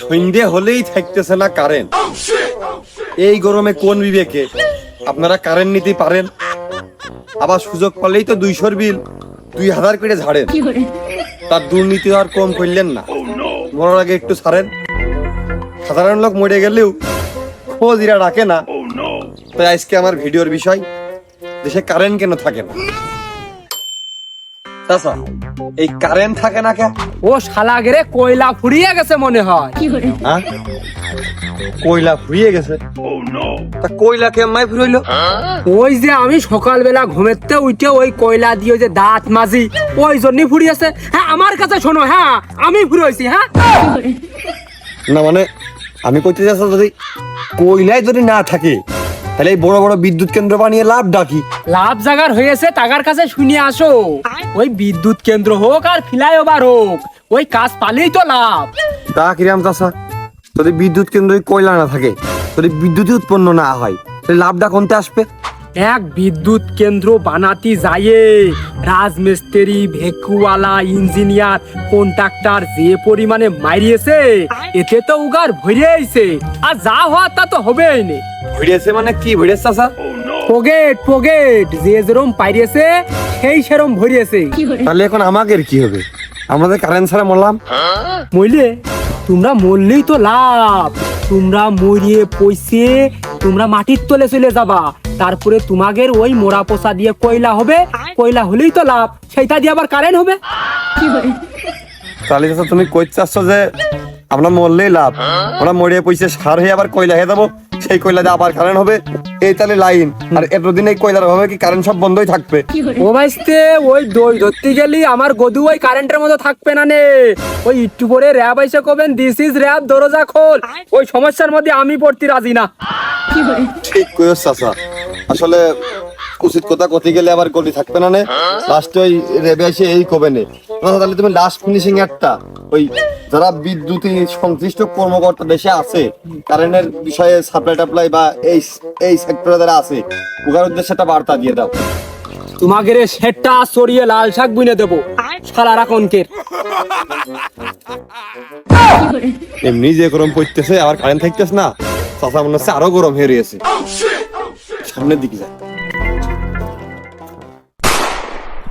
সন্ধ্যে হলেই থাকতেছে না কারেন্ট এই গরমে কোন বিবেকে? আপনারা কারেন্ট নিতে পারেন। আবার সুযোগ পালেই তো দুইশোর বিল দুই হাজার করে ঝাড়েন। তার দুর্নীতি আর কম করলেন না। মরার আগে একটু ছাড়েন। সাধারণ লোক মরে গেলেও খোঁজ এরা রাখে না। তাই আজকে আমার ভিডিওর বিষয় দেশে কারেন্ট কেন থাকে না? চাচা, এই কারেন্ট থাকে না কেন ও শালা গেরে কয়লা ফুরিয়ে গেছে মনে হয়। হ্যাঁ কয়লা ফুরিয়ে গেছে? তা কয়লা কেমন ফুরাইলো? ওই যে আমি সকালবেলা ঘুমেতে উঠে ওই কয়লা দিয়ে যে দাঁত মাজি ওই জন্যই ফুরিয়েছে। হ্যাঁ আমার কাছে শোনো হ্যাঁ আমি ফুরিয়েছি হ্যাঁ। না মানে আমি কইতে চাচ্ছি যদি কয়লাই যদি না থাকে তাহলে এই বড় বড় বিদ্যুৎ কেন্দ্র বানিয়ে লাভ ডাকি। লাভ জাগার হয়েছে টাকার কাছে শুনে আসো। ওই বিদ্যুৎ কেন্দ্র হোক আর ফ্লাইওভার হোক ওই কাজ পালেই তো লাভ। তা কিরাম চাষা যদি বিদ্যুৎ কেন্দ্রে কয়লা না থাকে যদি বিদ্যুৎ উৎপন্ন না হয় তাহলে লাভটা কোনতে আসবে। এক বিদ্যুৎ কেন্দ্র বানাতে যাইয়ে রাজমিস্ত্রি ভেকুওয়ালা ইঞ্জিনিয়ার কন্ট্রাক্টর যে পরিমাণে মারিয়েছে এতে তো উগার ভরিয়েছে আর যা হওয়ার তা তো হবেই নে। ভিড়েছে মানে কি ভিড়েছে চাষা পকেট পকেট যে যেরম পাইরিয়েছে সেই সেরম ভরিয়েছে তাহলে এখন আমাদের কি হবে? আমাদের কারেন্ট ছাড়া মরলাম? মইলে তোমরা মরলেই তো লাভ। তোমরা মরিয়ে পয়সে তোমরা মাটির তলে চলে যাবা। তারপরে তোমাদের ওই মোড়া পোষা দিয়ে কয়লা হবে? কয়লা হলেই তো লাভ, সেইটা দিয়ে আবার কারেন্ট হবে। তাহলে তুমি কই চাচ্ছ যে আমরা মরলেই লাভ। আমরা মরিয়ে পয়সা সার হয়ে আবার কয়লা হয়ে যাব। সেই কয়লা দিয়ে আবার কারেন্ট হবে? এই তাহলে লাইন আর এতদিন এই কয়লার অভাবে কি কারেন্ট সব বন্ধই থাকবে? ও ভাইস্তে ওই দই ধরতে গেলি আমার গদু ওই কারেন্টের মতো থাকবে না নে। ওই একটু পরে র্যাব এসে কবেন দিস ইজ র্যাব দরজা খোল। ওই সমস্যার মধ্যে আমি পড়তে রাজি না। ঠিক কইস চাচা। আসলে উচিত কথা কতে গেলে আবার গলি থাকবে না নে। লাস্টে ওই রেবে এসে এই কবে নে? চাচা, তাহলে তুমি লাস্ট ফিনিশিং একটা ওই যারা বিদ্যুৎ সংশ্লিষ্ট কর্মকর্তা দেশে আছে কারেন্টের বিষয়ে সাপ্লাই টাপ্লাই বা এই এই সেক্টরে যারা আছে ওখার উদ্দেশ্যে একটা বার্তা দিয়ে দাও। তোমাদের সেটটা সরিয়ে লাল শাক বুনে দেবো সারা রাখনকের এমনি যে গরম পড়তেছে আবার কারেন্ট থাকতেছে না চাচা মনে হচ্ছে আরও গরম হয়ে রয়েছে। সামনের দিকে যায়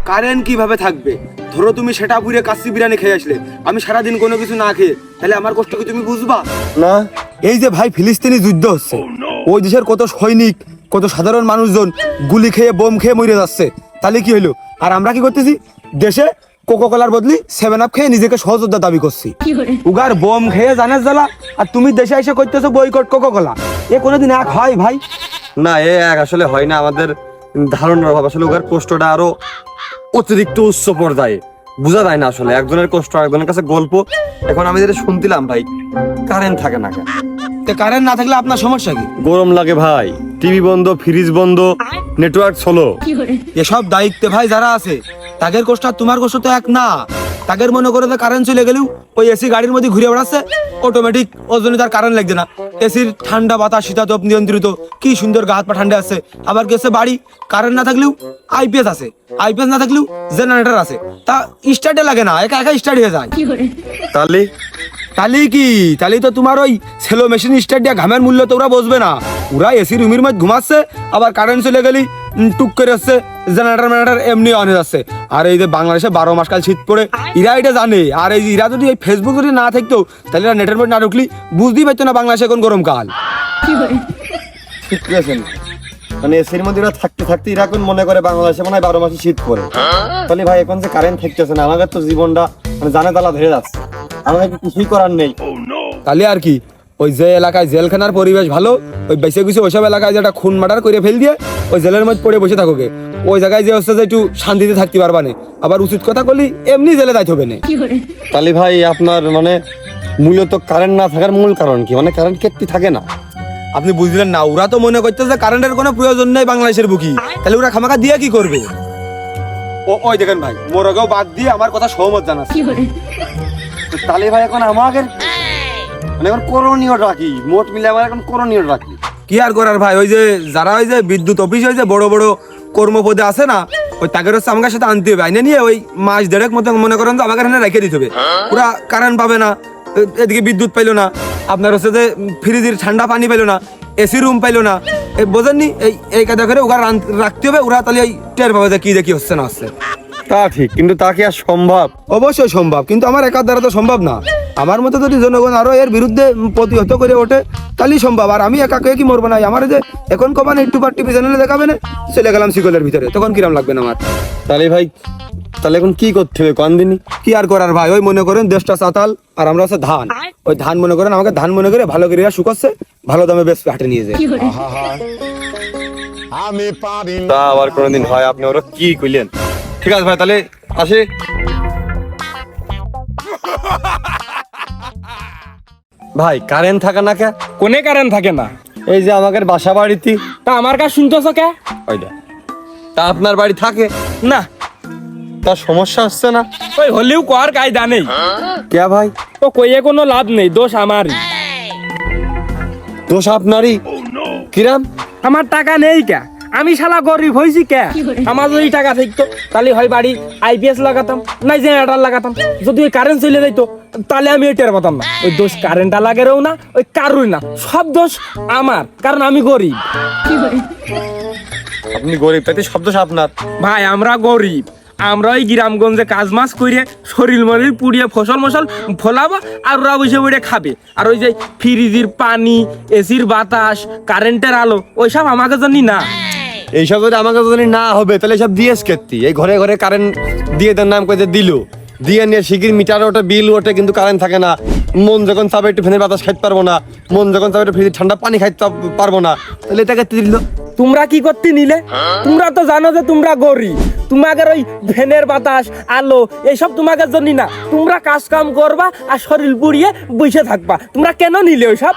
কারেন্ট কীভাবে থাকবে? ধরো তুমি সেটা পুরে কাশি বিরিয়ানি খেয়ে আসলে। আমি সারাদিন কোনো কিছু না খেয়ে তাহলে আমার কষ্ট কি তুমি বুঝবা? না এই যে ভাই ফিলিস্তিনি যুদ্ধ হচ্ছে ওই দেশের কত সৈনিক কত সাধারণ মানুষজন গুলি খেয়ে বোম খেয়ে মরে যাচ্ছে তাহলে কি হলো আর আমরা কি করতেছি? দেশে কোকো কোলার বদলি সেভেন আপ খেয়ে নিজেকে সহযোদ্ধা দাবি করছি। উগার বোম খেয়ে জানার জ্বালা আর তুমি দেশে এসে করতেছো বইকট কোকো কোলা এ কোনোদিন এক হয় ভাই? না এ এক আসলে হয় না। আমাদের ধারণার অভাব। আসলে ওখানে কষ্টটা আরও অতিরিক্ত উচ্চ পর্যায়ে। বোঝা যায় না আসলে একজনের কষ্ট একজনের কাছে গল্প। এখন আমি যেটা শুনছিলাম ভাই কারেন্ট থাকে না তো কারেন্ট না থাকলে আপনার সমস্যা কি? গরম লাগে ভাই টিভি বন্ধ ফ্রিজ বন্ধ নেটওয়ার্ক চলো এসব দায়িত্বে ভাই যারা আছে তাদের কষ্ট আর তোমার কষ্ট তো এক না। তাদের মনে করে যে কারেন্ট চলে গেলেও ওই এসি গাড়ির মধ্যে ঘুরে বেড়াচ্ছে অটোমেটিক ওর জন্য তার কারেন্ট লাগছে না। এসির ঠান্ডা বাতাস শীতাতপ নিয়ন্ত্রিত। কি সুন্দর গা হাত পা ঠান্ডা আছে। আবার গেছে বাড়ি কারেন্ট না থাকলেও আইপিএস আছে। আইপিএস না থাকলেও জেনারেটর আছে। তা স্টার্টে লাগে না একা একা স্টার্ট হয়ে যায়। তাহলে? তালি কি? তাহলে তো তোমার ওই সেলো মেশিন স্টার্ট দিয়া ঘামের মূল্য তো ওরা বসবে না। ওরা এসি রুমের মধ্যে ঘুমাচ্ছে আবার কারেন্ট চলে গেলি টুক করে আসছে জেনারেটর ম্যানারেটর এমনি অন যাচ্ছে। আর এই যে বাংলাদেশে বারো মাস কাল শীত পড়ে ইরা এটা জানে। আর এই ইরা যদি এই ফেসবুক যদি না থাকতো তাহলে এরা নেটের মধ্যে না ঢুকলি বুঝতেই পারতো না বাংলাদেশে এখন গরমকাল ঠিক করেছেন। মানে এসির মধ্যে ওরা থাকতে থাকতে এরা এখন মনে করে বাংলাদেশে মনে হয় বারো মাসে শীত পড়ে। তাহলে ভাই এখন যে কারেন্ট থাকতেছে না আমাদের তো জীবনটা মানে জানে তালা ধরে যাচ্ছে। আমাদের কিছুই করার নেই। তাহলে আর কি ওই যে এলাকায় জেলখানার পরিবেশ ভালো ওই বেশি কিছু ওইসব এলাকায় যেটা খুন মার্ডার করে ফেল দিয়ে ওই জেলের মধ্যে পড়ে বসে থাকোগে। ওই জায়গায় যে হচ্ছে যে একটু শান্তিতে থাকতে পারবা না। আবার উচিত কথা করলি এমনি জেলে যাইতে হবে না। তাহলে ভাই আপনার মানে মূলত কারেন্ট না থাকার মূল কারণ কি? মানে কারেন্ট কেটে থাকে না। আপনি বুঝলেন না ওরা তো মনে করতেছে যে কারেন্টের কোনো প্রয়োজন নেই বাংলাদেশের বুকি। তাহলে ওরা খামাকা দিয়ে কি করবে? ও ওই দেখেন ভাই মোরগেও বাদ দিয়ে আমার কথা সহমত জানাচ্ছে। তো তাহলে ভাই এখন আমাদের মানে এখন করণীয় রাখি মোট মিলে আমার এখন করণীয় রাখি কি আর করার ভাই? ওই যে যারা ওই যে বিদ্যুৎ অফিস ওই যে বড় বড় কর্মপদে আছে না ওই তাদের হচ্ছে আমাকে সাথে আনতে হবে। আইনে নিয়ে ওই মাস দেড়েক মতো মনে করেন তো আমাকে এখানে রেখে দিতে হবে। ওরা কারেন্ট পাবে না এদিকে বিদ্যুৎ পাইলো না আপনার হচ্ছে যে ফ্রিজের ঠান্ডা পানি পাইলো না এসি রুম পাইলো না। এই বোঝেননি? এই এই কাজা করে ওরা রাখতে হবে ওরা তাহলে এই টের পাবে যে কি দেখি হচ্ছে না হচ্ছে। তা ঠিক কিন্তু তা কি আর সম্ভব? অবশ্যই সম্ভব কিন্তু আমার একার দ্বারা তো সম্ভব না। আমার মতো যদি জনগণ আরও এর বিরুদ্ধে প্রতিহত করে ওঠে তাহলেই সম্ভব। আর আমি একা কি মরবো না? আমার যে এখন কমান একটু পার টিভি চ্যানেলে দেখাবে না? চলে গেলাম শিকলের ভিতরে। তখন কিরাম লাগবে না আমার? তাহলে ভাই তাহলে এখন কি করতে হবে কন দিনই? কি আর করার ভাই? ওই মনে করেন দেশটা চাতাল আর আমরা হচ্ছে ধান। ওই ধান মনে করেন আমাকে ধান মনে করে ভালো করে শুকাচ্ছে ভালো দামে বেশ হাটে নিয়ে যায়। আমি পারি তা আবার কোনোদিন হয়? আপনি ওরা কি কইলেন? ঠিক আছে ভাই তাহলে আসে। ভাই কারেন্ট থাকে না কে? কোনে কারেন্ট থাকে না? এই যে আমাদের বাসা বাড়িতে। তা আমার কাছে শুনতেছ কে? ওইটা তা আপনার বাড়ি থাকে? না। তার সমস্যা হচ্ছে না? ওই হলেও কর কায়দা নেই। কে ভাই? ও কইয়ে কোনো লাভ নেই দোষ আমারই। দোষ আপনারই? কিরাম? আমার টাকা নেই কে? আমি শালা গরিব হয়েছি কে? আমার যদি টাকা থাকতো তাহলে হয় বাড়ি আইপিএস লাগাতাম নাই জেনারেটার লাগাতাম। যদি ওই কারেন্ট চলে যাইতো তাহলে আমি এটার পাতাম না। ওই দোষ কারেন্টটা লাগেও না ওই কারুই না। সব দোষ আমার কারণ আমি গরিব। আপনি গরিব তাইতে সব দোষ আপনার। ভাই আমরা গরিব। আমরা ওই গ্রামগঞ্জে কাজ মাছ করে শরীর মরির পুড়িয়ে ফসল মশল ফলাবো আর ওরা বসে বসে খাবে। আর ওই যে ফ্রিজের পানি এসির বাতাস কারেন্টের আলো ওইসব আমাকে জানি না। এইসব যদি আমাকে যদি না হবে তাহলে সব দিয়েস কেতি এই ঘরে ঘরে কারেন্ট দিয়ে দেন নাম করে দিল। দিয়ে নিয়ে শিগগির মিটার ওঠে বিল ওঠে কিন্তু কারেন্ট থাকে না। মন যখন চাবে একটু ফ্যানের বাতাস খাইতে পারব না। মন যখন চাবে একটু ফ্রিজের ঠান্ডা পানি খাইতে পারব না। তাহলে এটাকে দিল? তোমরা কি করতে নিলে? তোমরা তো জানো যে তোমরা গরিব। তোমাদের ওই ভেনের বাতাস আলো এইসব তোমাদের জন্য না। তোমরা কাজ কাম করবা আর শরীর পুড়িয়ে বসে থাকবা। তোমরা কেন নিলে ওইসব?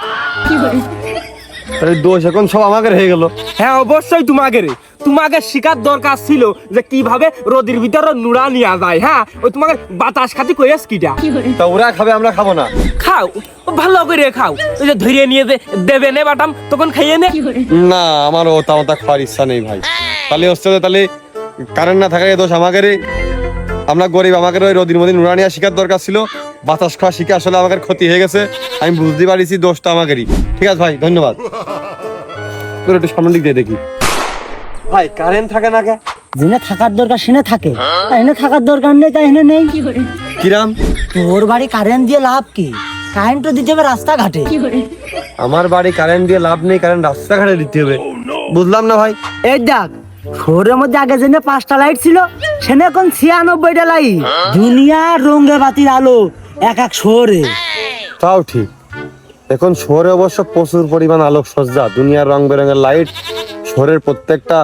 তাহলে দোষ এখন সব আমাকে হয়ে গেল। হ্যাঁ অবশ্যই তোমাকে রে তোমাকে শিকার দরকার ছিল যে কীভাবে রোদের ভিতরে নুরা নিয়ে যায় হ্যাঁ? ওই তোমাকে বাতাস খাতি কইয়াস কিটা? তা ওরা খাবে আমরা খাব না। খাও ভালো করে খাও। ওই যে ধরিয়ে নিয়ে যে দেবে নে বাটাম তখন খাইয়ে নে। না আমার ওটা ওটা খাওয়ার ইচ্ছা নেই ভাই। তাহলে হচ্ছে তাহলে কারেন্ট না থাকায় দোষ আমাকে আমরা গরিব আমাকে ওই রদির মধ্যে নুড়া নুরানিয়া শিকার দরকার ছিল। বাতাস খাওয়া শিখে আসলে আমাদের ক্ষতি হয়ে গেছে। আমি বুঝতে পারিছি দোষটা আমাদেরই। ঠিক আছে ভাই ধন্যবাদ। তোর একটু সামনের দিক দিয়ে দেখি। ভাই কারেন্ট থাকে না কে? জেনে থাকার দরকার সেনে থাকে। এনে থাকার দরকার নেই তাই এনে নেই। কিরাম? তোর বাড়ি কারেন্ট দিয়ে লাভ কি? কারেন্ট তো দিতে হবে রাস্তাঘাটে। আমার বাড়ি কারেন্ট দিয়ে লাভ নেই কারেন্ট রাস্তাঘাটে দিতে হবে। বুঝলাম না ভাই। এই দেখ শহরের মধ্যে আগে জেনে পাঁচটা লাইট ছিল সেনে এখন ছিয়ানব্বইটা লাইট দুনিয়ার রঙে বাতির আলো। এক এক শহরে। তাও ঠিক। এখন শহরে অবশ্য প্রচুর পরিমাণ আলোক সজ্জা দুনিয়ার রং বেরঙের লাইট শহরের প্রত্যেকটা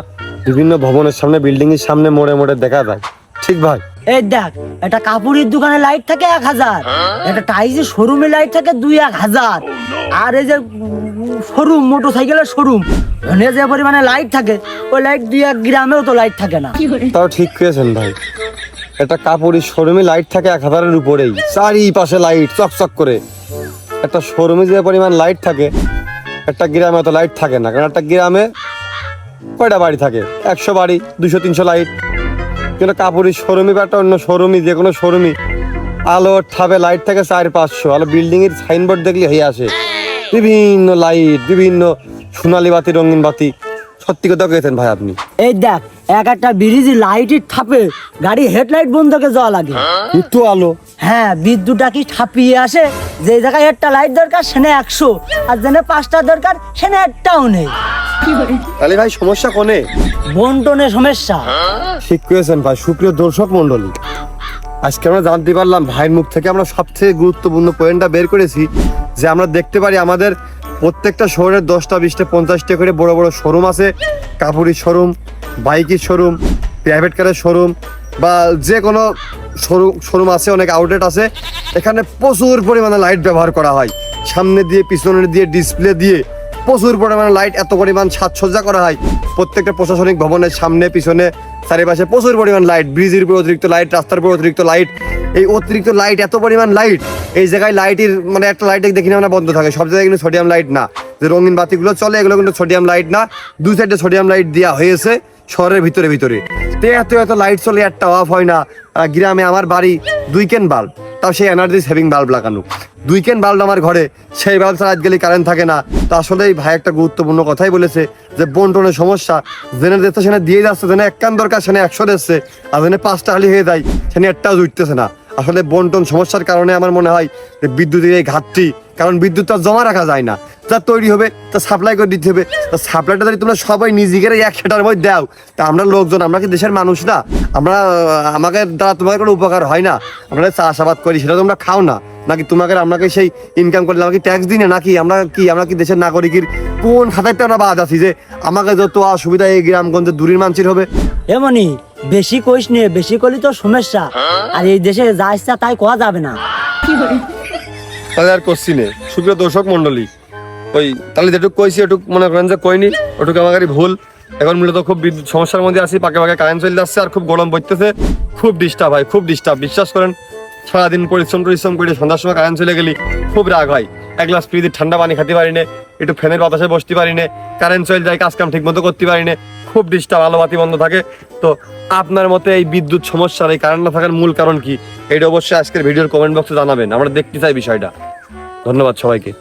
বিভিন্ন ভবনের সামনে বিল্ডিং এর সামনে মোড়ে মোড়ে দেখা যায়। ঠিক ভাই? এই দেখ একটা কাপড়ের দোকানে লাইট থাকে এক হাজার একটা টাইজের শোরুমে লাইট থাকে দুই এক হাজার। আর এই যে শোরুম মোটর সাইকেলের শোরুম ওখানে যে পরিমাণে লাইট থাকে ওই লাইট দুই এক গ্রামেও তো লাইট থাকে না। তাও ঠিক করেছেন ভাই। একটা কাপড়ের শোরুমে লাইট থাকে এক হাজারের উপরেই। চারিপাশে লাইট চকচক করে। একটা শোরুমে যে পরিমাণ লাইট থাকে, একটা গ্রামে অত লাইট থাকে না, কারণ একটা গ্রামে কয়টা বাড়ি থাকে? একশো বাড়ি, দুশো, তিনশো লাইট কিন্তু কাপড়ের শোরুমে বা একটা অন্য শোরুমই যে কোনো শোরুমই আলো ঠাবে লাইট থাকে চার, পাঁচশো। আলো বিল্ডিং এর সাইনবোর্ড দেখলে হয়ে আসে। বিভিন্ন লাইট বিভিন্ন সোনালি বাতি, রঙিন বাতি। সত্যি কথা কেছেন ভাই আপনি। এই দেখ এক একটা ব্রিজ লাইটের থাপে গাড়ি হেডলাইট বন্ধ করে যাওয়া লাগে। একটু আলো। হ্যাঁ বিদ্যুৎটা কি ছাপিয়ে আসে? যে জায়গায় একটা লাইট দরকার সেনে একশো। আর যেনে পাঁচটা দরকার সেনে একটাও নেই। তাহলে ভাই সমস্যা কোনে? বন্টনের সমস্যা। ঠিক করেছেন ভাই সুপ্রিয় দর্শক মন্ডলী আজকে আমরা জানতে পারলাম ভাইয়ের মুখ থেকে আমরা সবথেকে গুরুত্বপূর্ণ পয়েন্টটা বের করেছি যে আমরা দেখতে পারি আমাদের প্রত্যেকটা শহরের দশটা, বিশটা, পঞ্চাশটা করে বড় বড় শোরুম আছে। কাপড়ের শোরুম বাইকের শোরুম প্রাইভেট কারের শোরুম বা যে কোনো শোরুম শোরুম আছে, অনেক আউটলেট আছে। এখানে প্রচুর পরিমাণে লাইট ব্যবহার করা হয়। সামনে দিয়ে, পিছনে দিয়ে ডিসপ্লে দিয়ে প্রচুর পরিমাণে লাইট এত পরিমাণ সাজসজ্জা করা হয়। প্রত্যেকটা প্রশাসনিক ভবনের সামনে, পিছনে চারিপাশে প্রচুর পরিমাণ লাইট ব্রিজের উপর অতিরিক্ত লাইট রাস্তার উপর অতিরিক্ত লাইট এই অতিরিক্ত লাইট এত পরিমাণ লাইট এই জায়গায় লাইটের মানে একটা লাইট দেখি না বন্ধ থাকে। সব জায়গায় কিন্তু সোডিয়াম লাইট না। যে রঙিন বাতিগুলো চলে, এগুলো কিন্তু সোডিয়াম লাইট না। দু সাইডে সোডিয়াম লাইট দেওয়া হয়েছে, শহরের ভিতরে ভিতরে। তো এত এত লাইট চলে, একটা অফ হয় না। গ্রামে আমার বাড়ি দুই কেন বাল্ব। তাও সেই এনার্জি সেভিং বাল্ব লাগানো দুই কেন বাল্ব আমার ঘরে, সেই বাল্ব ছাড়া আজকালি কারেন্ট থাকে না। তো আসলেই ভাই একটা গুরুত্বপূর্ণ কথাই বলেছে যে বন্টনের সমস্যা জেনে দিচ্ছে সেখানে দিয়ে যাচ্ছে, যেন এক কান দরকার, সেনে একশো দিচ্ছে, আর যেনে পাঁচটা হালি হয়ে যায় সেখানে একটাও জুটতেছে না। আসলে বন্টন সমস্যার কারণে আমার মনে হয় যে বিদ্যুতের এই ঘাটতি, কারণ বিদ্যুৎটা জমা রাখা যায় না। তা তৈরি হবে তা সাপ্লাই করে দিতে হবে। তা সাপ্লাইটা যদি তোমরা সবাই নিজেকে এক সেটার মধ্যে দাও তা আমরা লোকজন আমরা কি দেশের মানুষ না? আমরা আমাকে দ্বারা তোমার কোনো উপকার হয় না। আমরা চাষাবাদ করি সেটা তোমরা খাও না। নাকি তোমাকে আমাকে সেই ইনকাম করলে আমাকে ট্যাক্স দিনে নাকি? আমরা কি আমরা কি দেশের নাগরিকের কোন খাতারটা আমরা বাদ আছি যে আমাকে যত অসুবিধা এই গ্রামগঞ্জে দূরের মানুষের হবে? এমনি বেশি কইস নিয়ে বেশি করলে তো সমস্যা। আর এই দেশে যা ইচ্ছা তাই কোয়া যাবে না। তাহলে আর করছি নে। সুপ্রিয় দর্শক মন্ডলী ওই তাহলে যেটুকু কইছি, ওটুক মনে করেন যে কইনি, ওটুকু আমাকে ভুল। এখন মূলত খুব সমস্যার মধ্যে আছি, পাকে পাকে কারেন্ট চলে যাচ্ছে আর খুব গরম পড়তেছে। খুব ডিস্টার্ব হয়, খুব ডিস্টার্ব বিশ্বাস করেন, সারাদিন পরিশ্রম টরিশ্রম করে সন্ধ্যার সময় কারেন্ট চলে গেলি, খুব রাগ হয়। এক গ্লাস ফ্রিজে ঠান্ডা পানি খেতে পারি না, একটু ফ্যানের বাতাসে বসতে পারি না কারেন্ট চলে যায় কাজ কাম ঠিক মতো করতে পারি না, খুব ডিস্টার্ব আলো বাতি বন্ধ থাকে। তো আপনার মতে এই বিদ্যুৎ সমস্যার এই কারেন্ট না থাকার মূল কারণ কি? এটা অবশ্যই আজকের ভিডিওর কমেন্ট বক্সে জানাবেন, আমরা দেখতে চাই বিষয়টা। ধন্যবাদ সবাইকে।